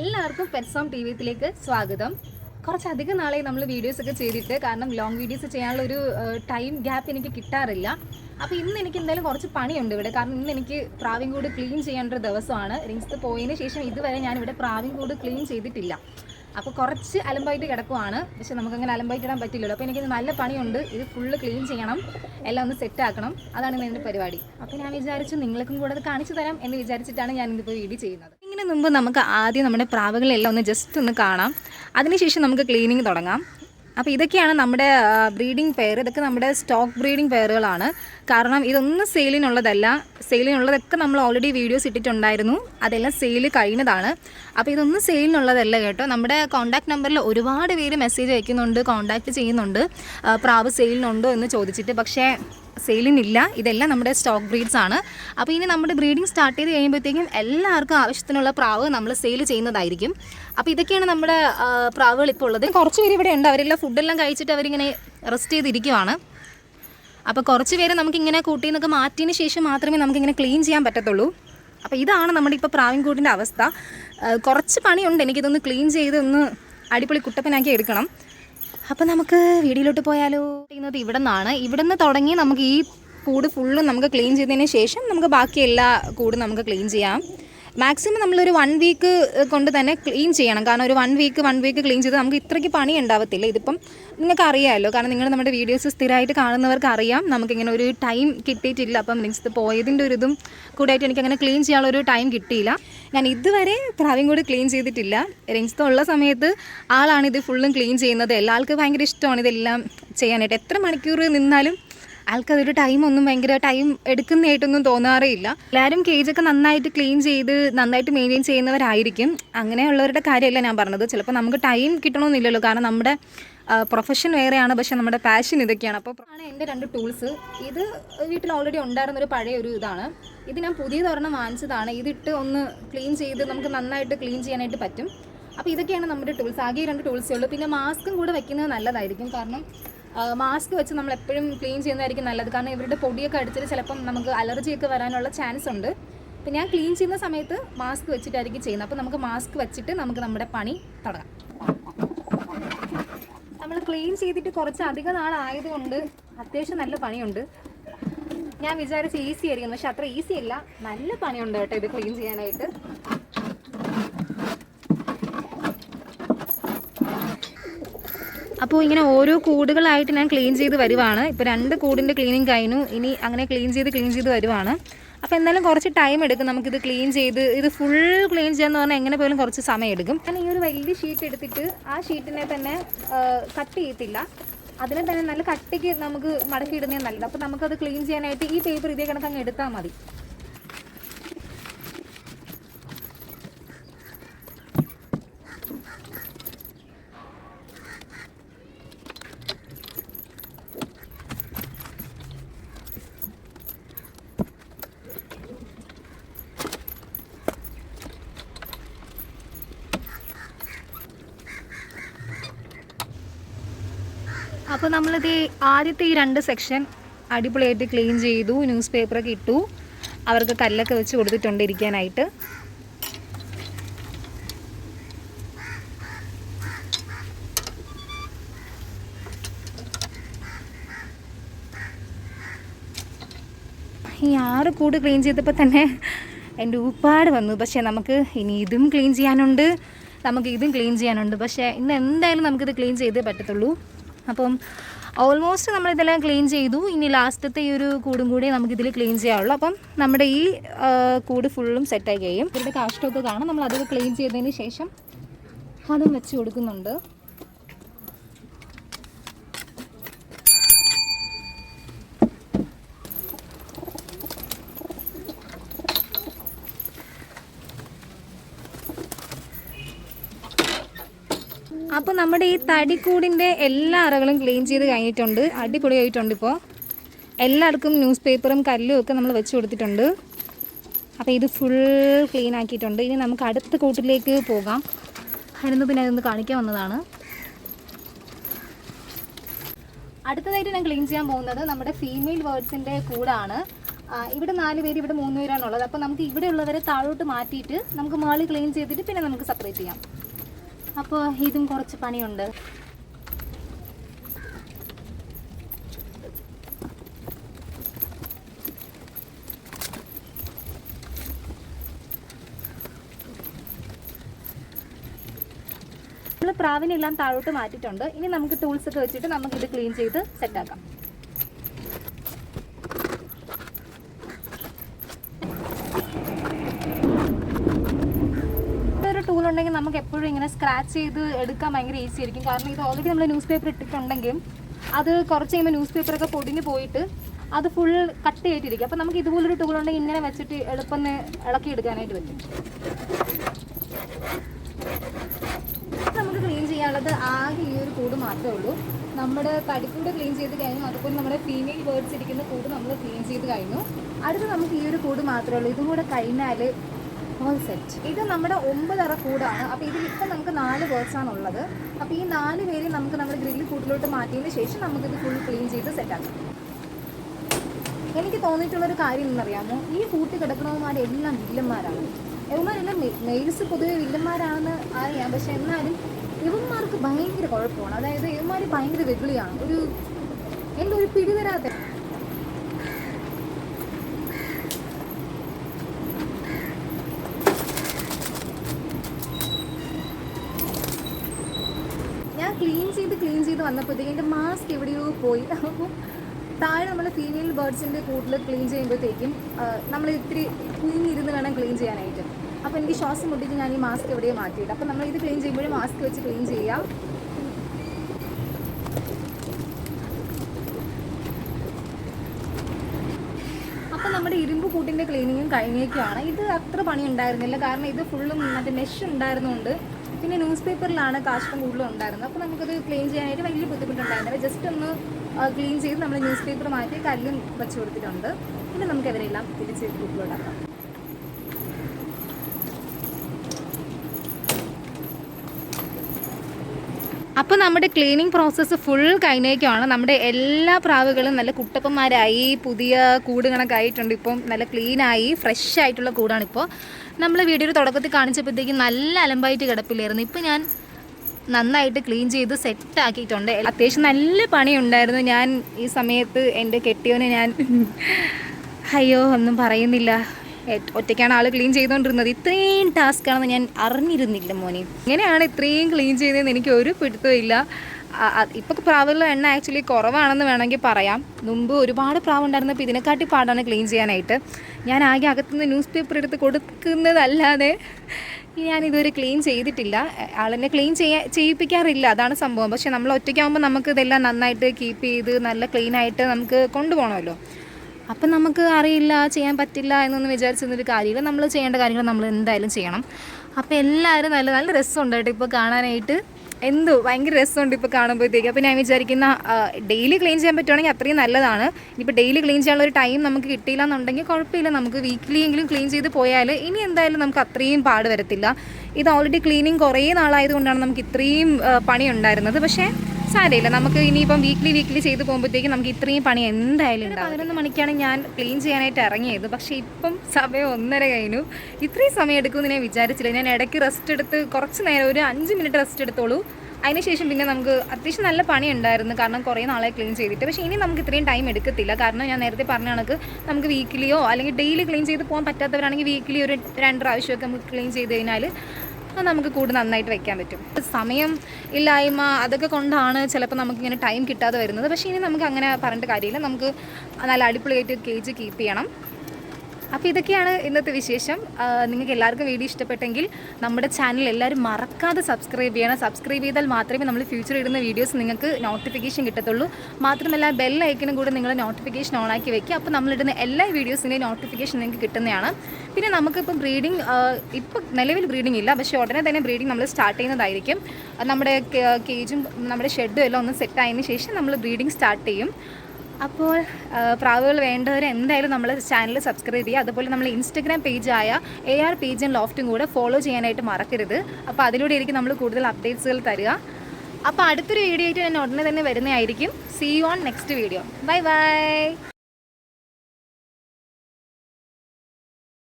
എല്ലാവർക്കും പെറ്റ്സോം ടി വിത്തിലേക്ക് സ്വാഗതം. കുറച്ചധികം നാളെ നമ്മൾ വീഡിയോസ് ഒക്കെ ചെയ്തിട്ട് കാരണം ലോങ് വീഡിയോസ് ചെയ്യാനുള്ള ഒരു ടൈം ഗ്യാപ്പ് എനിക്ക് കിട്ടാറില്ല. അപ്പോൾ ഇന്ന് എനിക്ക് എന്തായാലും കുറച്ച് പണിയുണ്ട് ഇവിടെ. കാരണം ഇന്ന് എനിക്ക് പ്രാവിൻകൂട് ക്ലീൻ ചെയ്യേണ്ട ഒരു ദിവസമാണ്. റിങ്സ് പോയതിന് ശേഷം ഇതുവരെ ഞാൻ ഇവിടെ പ്രാവിൻകൂട് ക്ലീൻ ചെയ്തിട്ടില്ല. അപ്പോൾ കുറച്ച് അലമ്പായിട്ട് കിടക്കുവാണ്. പക്ഷെ നമുക്കങ്ങനെ അലമ്പായിട്ട് ഇടാൻ പറ്റില്ലല്ലോ. അപ്പോൾ എനിക്ക് നല്ല പണിയുണ്ട്. ഇത് ഫുള്ള് ക്ലീൻ ചെയ്യണം. എല്ലാം ഒന്ന് സെറ്റ് ആക്കണം. അതാണ് ഇന്ന് എന്റെ പരിപാടി. അപ്പോൾ ഞാൻ വിചാരിച്ചു നിങ്ങൾക്കും കൂടെ അത് കാണിച്ചു തരാം എന്ന് വിചാരിച്ചിട്ടാണ് ഞാൻ ഇതിപ്പോൾ വീഡിയോ ചെയ്യുന്നത്. ഇങ്ങനെ മുമ്പ് നമുക്ക് ആദ്യം നമ്മുടെ പ്രാവുകളെല്ലാം ഒന്ന് ജസ്റ്റ് ഒന്ന് കാണാം. അതിനുശേഷം നമുക്ക് ക്ലീനിങ് തുടങ്ങാം. അപ്പോൾ ഇതൊക്കെയാണ് നമ്മുടെ ബ്രീഡിംഗ് പെയർ ഇതൊക്കെ നമ്മുടെ സ്റ്റോക്ക് ബ്രീഡിംഗ് പെയറുകളാണ് കാരണം ഇതൊന്നും സെയിലിനുള്ളതല്ല സെയിലിനുള്ളതൊക്കെ നമ്മൾ ഓൾറെഡി വീഡിയോസ് ഇട്ടിട്ടുണ്ടായിരുന്നു. അതെല്ലാം സെയിൽ കഴിഞ്ഞതാണ്. അപ്പോൾ ഇതൊന്നും സെയിലിനുള്ളതല്ല കേട്ടോ. നമ്മുടെ കോൺടാക്ട് നമ്പറിൽ ഒരുപാട് പേര് മെസ്സേജ് അയക്കുന്നുണ്ട് കോൺടാക്റ്റ് ചെയ്യുന്നുണ്ട്. പ്രാവ് സെയിലിനുണ്ടോ എന്ന് ചോദിച്ചിട്ട്. പക്ഷേ സെയിലിനില്ല. ഇതെല്ലാം നമ്മുടെ സ്റ്റോക്ക് ബ്രീഡ്സ് ആണ്. അപ്പോൾ ഇനി നമ്മുടെ ബ്രീഡിംഗ് സ്റ്റാർട്ട് ചെയ്ത് കഴിയുമ്പോഴത്തേക്കും എല്ലാവർക്കും ആവശ്യത്തിനുള്ള പ്രാവ് നമ്മൾ സെയിൽ ചെയ്യുന്നതായിരിക്കും. അപ്പോൾ ഇതൊക്കെയാണ് നമ്മുടെ പ്രാവുകൾ ഇപ്പോൾ ഉള്ളത്. കുറച്ച് പേര് ഇവിടെ ഉണ്ട്. അവരെല്ലാം ഫുഡെല്ലാം കഴിച്ചിട്ട് അവരിങ്ങനെ റെസ്റ്റ് ചെയ്തിരിക്കുവാണ്. അപ്പോൾ കുറച്ച് പേര് നമുക്കിങ്ങനെ കൂട്ടിൽ നിന്നൊക്കെ മാറ്റിയതിന് ശേഷം മാത്രമേ നമുക്കിങ്ങനെ ക്ലീൻ ചെയ്യാൻ പറ്റത്തുള്ളൂ. അപ്പോൾ ഇതാണ് നമ്മുടെ ഇപ്പോൾ പ്രാവിൻകൂട്ടിന്റെ അവസ്ഥ. കുറച്ച് പണിയുണ്ട്. എനിക്കിതൊന്ന് ക്ലീൻ ചെയ്ത് ഒന്ന് അടിപൊളി കുട്ടപ്പനാക്കി എടുക്കണം. അപ്പോൾ നമുക്ക് വീടിലോട്ട് പോയാലോ? ചെയ്യുന്നത് ഇവിടെ നിന്നാണ് ഇവിടെ നിന്ന് തുടങ്ങി നമുക്ക് ഈ കൂട് ഫുള്ളും നമുക്ക് ക്ലീൻ ചെയ്തതിന് ശേഷം നമുക്ക് ബാക്കി എല്ലാ കൂടും നമുക്ക് ക്ലീൻ ചെയ്യാം. മാക്സിമം നമ്മളൊരു വൺ വീക്ക് കൊണ്ട് തന്നെ ക്ലീൻ ചെയ്യണം. കാരണം ഒരു one week one week clean ചെയ്ത് നമുക്ക് ഇത്രയ്ക്ക് പണി ഉണ്ടാവത്തില്ല. ഇതിപ്പം നിങ്ങൾക്ക് അറിയാമല്ലോ കാരണം നിങ്ങൾ നമ്മുടെ വീഡിയോസ് സ്ഥിരമായിട്ട് കാണുന്നവർക്ക് അറിയാം. നമുക്കിങ്ങനെ ഒരു ടൈം കിട്ടിയിട്ടില്ല. അപ്പം മീൻസ് പോയതിന്റെ ഒരു ഇതും കൂടായിട്ട് എനിക്ക് അങ്ങനെ ക്ലീൻ ചെയ്യാനുള്ള ഒരു ടൈം കിട്ടിയില്ല. ഞാൻ ഇതുവരെ പ്രാവിയും കൂടി ക്ലീൻ ചെയ്തിട്ടില്ല. രഞ്ജിത്ത് ഉള്ള സമയത്ത് ആളാണ് ഇത് ഫുള്ളും ക്ലീൻ ചെയ്യുന്നത്. എല്ലാ ആൾക്കും ഭയങ്കര ഇഷ്ടമാണ് ഇതെല്ലാം ചെയ്യാനായിട്ട്. എത്ര മണിക്കൂർ നിന്നാലും ആൾക്കതൊരു ടൈം ഒന്നും ഭയങ്കര ടൈം എടുക്കുന്നതായിട്ടൊന്നും തോന്നാറേ ഇല്ല എല്ലാവരും കേജൊക്കെ നന്നായിട്ട് ക്ലീൻ ചെയ്ത് നന്നായിട്ട് മെയിന്റെയിൻ ചെയ്യുന്നവരായിരിക്കും. അങ്ങനെയുള്ളവരുടെ കാര്യമല്ല ഞാൻ പറഞ്ഞത്. ചിലപ്പോൾ നമുക്ക് ടൈം കിട്ടണമെന്നില്ലല്ലോ കാരണം നമ്മുടെ പ്രൊഫഷൻ വേറെയാണ്. പക്ഷെ നമ്മുടെ പാഷൻ ഇതൊക്കെയാണ്. അപ്പോൾ ആണ് എന്റെ രണ്ട് ടൂൾസ് ഇത് വീട്ടിൽ ഓൾറെഡി ഉണ്ടായിരുന്നൊരു പഴയ ഒരു ഇതാണ്. ഇത് ഞാൻ പുതിയതൊരെണ്ണം വാങ്ങിച്ചതാണ്. ഇതിട്ട് ഒന്ന് ക്ലീൻ ചെയ്ത് നമുക്ക് നന്നായിട്ട് ക്ലീൻ ചെയ്യാനായിട്ട് പറ്റും. അപ്പോൾ ഇതൊക്കെയാണ് നമ്മുടെ ടൂൾസ് ആകെ രണ്ട് ടൂൾസേ ഉള്ളൂ. പിന്നെ മാസ്കും കൂടെ വെക്കുന്നത് നല്ലതായിരിക്കും. കാരണം മാസ്ക് വെച്ച് നമ്മൾ എപ്പോഴും ക്ലീൻ ചെയ്യുന്നതായിരിക്കും നല്ലത്. കാരണം ഇവരുടെ പൊടിയൊക്കെ അടിച്ചിട്ട് ചിലപ്പം നമുക്ക് അലർജിയൊക്കെ വരാനുള്ള ചാൻസ് ഉണ്ട്. അപ്പം ഞാൻ ക്ലീൻ ചെയ്യുന്ന സമയത്ത് മാസ്ക് വെച്ചിട്ടായിരിക്കും ചെയ്യുന്നത്. അപ്പോൾ നമുക്ക് മാസ്ക് വെച്ചിട്ട് നമുക്ക് നമ്മുടെ പണി തുടങ്ങാം. നമ്മൾ ക്ലീൻ ചെയ്തിട്ട് കുറച്ച് അധികം നാളായതുകൊണ്ട് അത്യാവശ്യം നല്ല പണിയുണ്ട്. ഞാൻ വിചാരിച്ച് ഈസി ആയിരിക്കും പക്ഷെ അത്ര ഈസി അല്ല. നല്ല പണിയുണ്ട് കേട്ടോ ഇത് ക്ലീൻ ചെയ്യാനായിട്ട്. അപ്പോൾ ഇങ്ങനെ ഓരോ കൂടുകളായിട്ട് ഞാൻ ക്ലീൻ ചെയ്ത് വരുവാണ്. ഇപ്പോൾ രണ്ട് കൂടിന്റെ ക്ലീനിങ് കഴിഞ്ഞു. ഇനി അങ്ങനെ ക്ലീൻ ചെയ്ത് ക്ലീൻ ചെയ്ത് വരുവാണ്. അപ്പോൾ എന്തായാലും കുറച്ച് ടൈം എടുക്കും. നമുക്കിത് ക്ലീൻ ചെയ്ത് ഇത് ഫുൾ ക്ലീൻ ചെയ്യാന്ന് പറഞ്ഞാൽ എങ്ങനെ പോലും കുറച്ച് സമയം എടുക്കും. ഞാൻ ഈ ഒരു വലിയ ഷീറ്റ് എടുത്തിട്ട് ആ ഷീറ്റിനെ തന്നെ കട്ട് ചെയ്യത്തില്ല. അതിനെ തന്നെ നല്ല കട്ടിക്ക് നമുക്ക് മടക്കി ഇടുന്നതാണ് നല്ലത്. അപ്പോൾ നമുക്കത് ക്ലീൻ ചെയ്യാനായിട്ട് ഈ പേപ്പർ ഇതേ കണക്ക് അങ്ങ് എടുത്താൽ മതി. അപ്പോൾ നമ്മളിത് ആദ്യത്തെ ഈ രണ്ട് സെക്ഷൻ അടിപൊളിയായിട്ട് ക്ലീൻ ചെയ്തു ന്യൂസ് പേപ്പറൊക്കെ ഇട്ടു. അവർക്ക് കല്ലൊക്കെ വെച്ച് കൊടുത്തിട്ടുണ്ട് ഇരിക്കാനായിട്ട് ഈ ആറ് കൂട് ക്ലീൻ ചെയ്തപ്പോൾ തന്നെ എന്റെ ഉപ്പാട് വന്നു. പക്ഷേ നമുക്ക് ഇനി ഇതും ക്ലീൻ ചെയ്യാനുണ്ട്. നമുക്ക് ഇതും ക്ലീൻ ചെയ്യാനുണ്ട്. പക്ഷേ ഇന്ന് എന്തായാലും നമുക്കിത് ക്ലീൻ ചെയ്തേ പറ്റത്തുള്ളൂ. അപ്പം ഓൾമോസ്റ്റ് നമ്മളിതെല്ലാം ക്ലീൻ ചെയ്തു. ഇനി ലാസ്റ്റത്തെ ഈ ഒരു കൂടും കൂടി നമുക്കിതിൽ ക്ലീൻ ചെയ്യാവുള്ളൂ അപ്പം നമ്മുടെ ഈ കൂട് ഫുള്ളും സെറ്റായി കഴിയും. ഇവരുടെ കാഷ്ടമൊക്കെ കാണാം. നമ്മൾ അതൊക്കെ ക്ലീൻ ചെയ്തതിന് ശേഷം അതും വെച്ച് കൊടുക്കുന്നുണ്ട്. അപ്പോൾ നമ്മുടെ ഈ തടിക്കൂടിന്റെ എല്ലാ അറകളും ക്ലീൻ ചെയ്ത് കഴിഞ്ഞിട്ടുണ്ട്. അടിപൊളിയായിട്ടുണ്ട് ഇപ്പോൾ എല്ലാവർക്കും ന്യൂസ് പേപ്പറും കല്ലും ഒക്കെ നമ്മൾ വെച്ച് കൊടുത്തിട്ടുണ്ട്. അപ്പോൾ ഇത് ഫുൾ ക്ലീൻ ആക്കിയിട്ടുണ്ട്. ഇനി നമുക്ക് അടുത്ത കൂട്ടിലേക്ക് പോകാം. അതിനൊന്ന് പിന്നെ അതൊന്ന് കാണിക്കാൻ വന്നതാണ്. അടുത്തതായിട്ട് ഞാൻ ക്ലീൻ ചെയ്യാൻ പോകുന്നത് നമ്മുടെ ഫീമെയിൽ ബേർഡ്സിന്റെ കൂടാണ്. ഇവിടെ നാല് പേര് ഇവിടെ മൂന്ന് പേരാണുള്ളത് അപ്പോൾ നമുക്ക് ഇവിടെ ഉള്ളവരെ താഴോട്ട് മാറ്റിയിട്ട് നമുക്ക് മാളി ക്ലീൻ ചെയ്തിട്ട് പിന്നെ നമുക്ക് സെപ്പറേറ്റ് ചെയ്യാം. അപ്പോൾ ഇതും കുറച്ച് പണിയുണ്ട്. നമ്മൾ പ്രാവിനെല്ലാം താഴോട്ട് മാറ്റിയിട്ടുണ്ട്. ഇനി നമുക്ക് ടൂൾസ് ഒക്കെ വെച്ചിട്ട് നമുക്ക് ഇത് ക്ലീൻ ചെയ്ത് സെറ്റാക്കാം ഒരു ടൂൾ ഉണ്ടെങ്കിൽ നമുക്ക് എപ്പോഴും ഇങ്ങനെ സ്ക്രാച്ച് ചെയ്ത് എടുക്കാൻ ഭയങ്കര ഈസി ആയിരിക്കും. കാരണം ഇത് ഓൾറെഡി നമ്മൾ ന്യൂസ് പേപ്പർ ഇട്ടിട്ടുണ്ടെങ്കിലും അത് കുറച്ച് കഴിയുമ്പോൾ ന്യൂസ് പേപ്പറൊക്കെ പൊടിഞ്ഞ് പോയിട്ട് അത് ഫുൾ കട്ട് ചെയ്തിരിക്കും. അപ്പോൾ നമുക്ക് ഇതുപോലൊരു ടൂൾ ഉണ്ടെങ്കിൽ ഇങ്ങനെ വെച്ചിട്ട് എളുപ്പം ഇളക്കി എടുക്കാനായിട്ട് പറ്റും. നമുക്ക് ക്ലീൻ ചെയ്യാനുള്ളത് ആകെ ഈ ഒരു കൂട് മാത്രമേ ഉള്ളൂ. നമ്മുടെ പടിക്കൂട് ക്ലീൻ ചെയ്ത് കഴിഞ്ഞു. അതുപോലെ നമ്മുടെ ഫീമെയിൽ ബേർഡ്സ് ഇരിക്കുന്ന കൂട് നമ്മൾ ക്ലീൻ ചെയ്ത് കഴിഞ്ഞു. അടുത്ത് നമുക്ക് ഈ ഒരു കൂട് മാത്രമേ ഉള്ളൂ. ഇതും കൂടെ കഴിഞ്ഞാൽ ഓൾ സെറ്റ് ഇത് നമ്മുടെ ഒമ്പതറ കൂടാണ്. അപ്പോൾ ഇപ്പം നമുക്ക് നാല് ആണ് ഉള്ളത് അപ്പോൾ ഈ നാല് പേര് നമുക്ക് നമ്മുടെ ഗ്രില്ല് കൂട്ടിലോട്ട് മാറ്റിയതിന് ശേഷം നമുക്കിത് ഫുൾ ക്ലീൻ ചെയ്ത് സെറ്റാക്കാം എനിക്ക് തോന്നിയിട്ടുള്ളൊരു കാര്യം എന്നറിയാമോ ഈ കൂട്ടി കിടക്കുന്നവന്മാരെല്ലാം വില്ലന്മാരാണ്. ഇവന്മാരെല്ലാം മെയിൽസ് പൊതുവെ വില്ലന്മാരാണെന്ന് അറിയാം. പക്ഷെ എന്നാലും ഇവന്മാർക്ക് ഭയങ്കര കുഴപ്പമാണ്. അതായത് ഇവന്മാർ ഭയങ്കര വെഗുളിയാണ് ഒരു എന്തോ ഒരു പിടിതരാത്ത ഞാൻ ക്ലീൻ ചെയ്ത് ക്ലീൻ ചെയ്ത് വന്നപ്പോഴത്തേക്ക് എന്റെ മാസ്ക് എവിടെയോ പോയി. അപ്പം താഴെ നമ്മൾ ഫീമെയിൽ ബേർഡ്സിന്റെ കൂട്ടിൽ ക്ലീൻ ചെയ്യുമ്പോഴത്തേക്കും നമ്മൾ ഇത്തിരി കുഞ്ഞിരുന്ന് വേണം ക്ലീൻ ചെയ്യാനായിട്ട്. അപ്പോൾ എനിക്ക് ശ്വാസം മുട്ടിച്ച് ഞാൻ ഈ മാസ്ക് എവിടെയോ മാറ്റിയിട്ട് അപ്പോൾ നമ്മൾ ഇത് ക്ലീൻ ചെയ്യുമ്പോഴും മാസ്ക് വെച്ച് ക്ലീൻ ചെയ്യാം. അപ്പോൾ നമ്മുടെ ഇരുമ്പ് കൂട്ടിന്റെ ക്ലീനിങ്ങും കഴിഞ്ഞേക്കുവാണ്. ഇത് അത്ര പണി ഉണ്ടായിരുന്നില്ല കാരണം ഇത് ഫുള്ളും മറ്റേ മെഷ് ഉണ്ടായിരുന്നുകൊണ്ട് പിന്നെ ന്യൂസ് പേപ്പറിലാണ് കാഷ്ടം കൂടുതലും ഉണ്ടായിരുന്നത് അപ്പോൾ നമുക്കത് ക്ലീൻ ചെയ്യാനായിട്ട് വലിയ ബുദ്ധിമുട്ടുണ്ടായിരുന്നില്ല. ജസ്റ്റ് ഒന്ന് ക്ലീൻ ചെയ്ത് നമ്മൾ ന്യൂസ് പേപ്പർ മാറ്റി കല്ലും വെച്ച് കൊടുത്തിട്ടുണ്ട്. പിന്നെ നമുക്ക് അവരെല്ലാം തിരിച്ച് കൂട്ടിലോട്ടാക്കാം അപ്പോൾ നമ്മുടെ ക്ലീനിങ് പ്രോസസ്സ് ഫുൾ കഴിഞ്ഞേക്കുവാണ്. നമ്മുടെ എല്ലാ പ്രാവുകളും നല്ല കുട്ടപ്പന്മാരായി പുതിയ കൂട് കണക്കായിട്ടുണ്ട്. ഇപ്പം നല്ല ക്ലീനായി ഫ്രഷ് ആയിട്ടുള്ള കൂടാണിപ്പോൾ നമ്മൾ വീഡിയോയുടെ തുടക്കത്തിൽ കാണിച്ചപ്പോഴത്തേക്കും നല്ല അലമ്പായിട്ട് കിടപ്പില്ലായിരുന്നു. ഇപ്പം ഞാൻ നന്നായിട്ട് ക്ലീൻ ചെയ്ത് സെറ്റ് ആക്കിയിട്ടുണ്ട്. അത്യാവശ്യം നല്ല പണിയുണ്ടായിരുന്നു. ഞാൻ ഈ സമയത്ത് എന്റെ കെട്ടിയോനെ ഞാൻ അയ്യോ ഒന്നും പറയുന്നില്ല. ഒറ്റയ്ക്കാണ് ആൾ ക്ലീൻ ചെയ്തുകൊണ്ടിരുന്നത് ഇത്രയും ടാസ്ക് ആണെന്ന് ഞാൻ അറിഞ്ഞിരുന്നില്ല മോനെ. ഇങ്ങനെയാണ് ഇത്രയും ക്ലീൻ ചെയ്തതെന്ന് എനിക്ക് ഒരു പിടുത്തവും ഇല്ല. ഇപ്പോൾ പ്രാവുള്ള എണ്ണ ആക്ച്വലി കുറവാണെന്ന് വേണമെങ്കിൽ പറയാം. മുമ്പ് ഒരുപാട് പ്രാവ് ഉണ്ടായിരുന്നപ്പോൾ ഇതിനെക്കാട്ടി പാടാണ് ക്ലീൻ ചെയ്യാനായിട്ട്. ഞാൻ ആകെ അകത്തുനിന്ന് ന്യൂസ് പേപ്പർ എടുത്ത് കൊടുക്കുന്നതല്ലാതെ ഞാൻ ഇതുവരെ ക്ലീൻ ചെയ്തിട്ടില്ല. ആളെന്നെ ക്ലീൻ ചെയ്യാ ചെയ്യിപ്പിക്കാറില്ല. അതാണ് സംഭവം. പക്ഷെ നമ്മൾ ഒറ്റയ്ക്കാകുമ്പോൾ നമുക്ക് ഇതെല്ലാം നന്നായിട്ട് കീപ്പ് ചെയ്ത് നല്ല ക്ലീനായിട്ട് നമുക്ക് കൊണ്ടുപോകണമല്ലോ. അപ്പം നമുക്ക് അറിയില്ല ചെയ്യാൻ പറ്റില്ല എന്നൊന്നും വിചാരിച്ചൊന്നൊരു കാര്യമില്ല. നമ്മൾ ചെയ്യേണ്ട കാര്യങ്ങൾ നമ്മൾ എന്തായാലും ചെയ്യണം. അപ്പോൾ എല്ലാവരും നല്ല നല്ല രസമുണ്ട് കേട്ടോ ഇപ്പോൾ കാണാനായിട്ട്. എന്തോ ഭയങ്കര രസമുണ്ട് ഇപ്പോൾ കാണുമ്പോഴത്തേക്ക്. അപ്പോൾ ഞാൻ വിചാരിക്കുന്ന ഡെയിലി ക്ലീൻ ചെയ്യാൻ പറ്റുവാണെങ്കിൽ അത്രയും നല്ലതാണ്. ഇനിയിപ്പോൾ ഡെയിലി ക്ലീൻ ചെയ്യാനുള്ള ഒരു ടൈം നമുക്ക് കിട്ടിയില്ല എന്നുണ്ടെങ്കിൽ കുഴപ്പമില്ല. നമുക്ക് വീക്ക്ലി എങ്കിലും ക്ലീൻ ചെയ്ത് പോയാൽ ഇനി എന്തായാലും നമുക്ക് അത്രയും പാട് വരത്തില്ല. ഇത് ഓൾറെഡി ക്ലീനിങ് കുറേ നാളായതുകൊണ്ടാണ് നമുക്ക് ഇത്രയും പണി ഉണ്ടായിരുന്നത് പക്ഷേ സാരമില്ല. നമുക്ക് ഇനിയിപ്പം വീക്ക്ലി വീക്ക്ലി ചെയ്ത് പോകുമ്പോഴത്തേക്കും നമുക്ക് ഇത്രയും പണി എന്തായാലും ഉണ്ടാവും. പതിനൊന്ന് മണിക്കാണ് ഞാൻ ക്ലീൻ ചെയ്യാനായിട്ട് ഇറങ്ങിയത്. പക്ഷേ ഇപ്പം സമയം ഒന്നര കഴിഞ്ഞു. ഇത്രയും സമയം എടുക്കുമെന്ന് ഞാൻ വിചാരിച്ചില്ല. ഞാൻ ഇടയ്ക്ക് റെസ്റ്റ് എടുത്ത് കുറച്ച് നേരം ഒരു അഞ്ച് മിനിറ്റ് റെസ്റ്റ് എടുത്തോളൂ. അതിനുശേഷം പിന്നെ നമുക്ക് അത്യാവശ്യം നല്ല പണി ഉണ്ടായിരുന്നു. കാരണം കുറേ നാളെ ക്ലീൻ ചെയ്തിട്ട്. പക്ഷേ ഇനി നമുക്ക് ഇത്രയും ടൈം എടുക്കത്തില്ല. കാരണം ഞാൻ നേരത്തെ പറഞ്ഞ കണക്ക് നമുക്ക് വീക്കിലിയോ അല്ലെങ്കിൽ ഡെയിലി ക്ലീൻ ചെയ്ത് പോകാൻ പറ്റാത്തവരാണെങ്കിൽ വീക്കിലി ഒരു രണ്ട് പ്രാവശ്യമൊക്കെ നമുക്ക് ക്ലീൻ ചെയ്ത് കഴിഞ്ഞാൽ അത് നമുക്ക് കൂട് നന്നായിട്ട് വെക്കാൻ പറ്റും. സമയം ഇല്ലായ്മ അതൊക്കെ കൊണ്ടാണ് ചിലപ്പോൾ നമുക്കിങ്ങനെ ടൈം കിട്ടാതെ വരുന്നത്. പക്ഷേ ഇനി നമുക്ക് അങ്ങനെ പറഞ്ഞിട്ട് കാര്യമില്ല. നമുക്ക് നല്ല അടിപൊളിയായിട്ട് കേജ് കീപ്പ് ചെയ്യണം. അപ്പോൾ ഇതൊക്കെയാണ് ഇന്നത്തെ വിശേഷം. നിങ്ങൾക്ക് എല്ലാവർക്കും വീഡിയോ ഇഷ്ടപ്പെട്ടെങ്കിൽ നമ്മുടെ ചാനൽ എല്ലാവരും മറക്കാതെ സബ്സ്ക്രൈബ് ചെയ്യണം. സബ്സ്ക്രൈബ് ചെയ്താൽ മാത്രമേ നമ്മൾ ഫ്യൂച്ചർ ഇടുന്ന വീഡിയോസ് നിങ്ങൾക്ക് നോട്ടിഫിക്കേഷൻ കിട്ടത്തുള്ളൂ. മാത്രമല്ല ബെൽ ഐക്കനും കൂടെ നിങ്ങൾ നോട്ടിഫിക്കേഷൻ ഓൺ ആക്കി വെക്കുക. അപ്പോൾ നമ്മളിടുന്ന എല്ലാ വീഡിയോസിന്റെയും നോട്ടിഫിക്കേഷൻ നിങ്ങൾക്ക് കിട്ടുന്നതാണ്. പിന്നെ നമുക്കിപ്പോൾ ബ്രീഡിംഗ് ഇപ്പോൾ നിലവിൽ ബ്രീഡിംഗ് ഇല്ല. പക്ഷേ ഉടനെ തന്നെ ബ്രീഡിംഗ് നമ്മൾ സ്റ്റാർട്ട് ചെയ്യുന്നതായിരിക്കും. നമ്മുടെ കേജും നമ്മുടെ ഷെഡും എല്ലാം ഒന്ന് സെറ്റ് ആയതിനു ശേഷം നമ്മൾ ബ്രീഡിംഗ് സ്റ്റാർട്ട് ചെയ്യും. അപ്പോൾ പ്രാവുകൾ വേണ്ടവർ എന്തായാലും നമ്മൾ ചാനൽ സബ്സ്ക്രൈബ് ചെയ്യുക. അതുപോലെ നമ്മൾ ഇൻസ്റ്റഗ്രാം പേജായ എ ആർ ആൻഡ് ലോഫ്റ്റും കൂടെ ഫോളോ ചെയ്യാനായിട്ട് മറക്കരുത്. അപ്പോൾ അതിലൂടെ ആയിരിക്കും നമ്മൾ കൂടുതൽ അപ്ഡേറ്റ്സുകൾ തരിക. അപ്പോൾ അടുത്തൊരു വീഡിയോ ആയിട്ട് ഞാൻ ഉടനെ തന്നെ വരുന്നതായിരിക്കും. See you on next video bye bye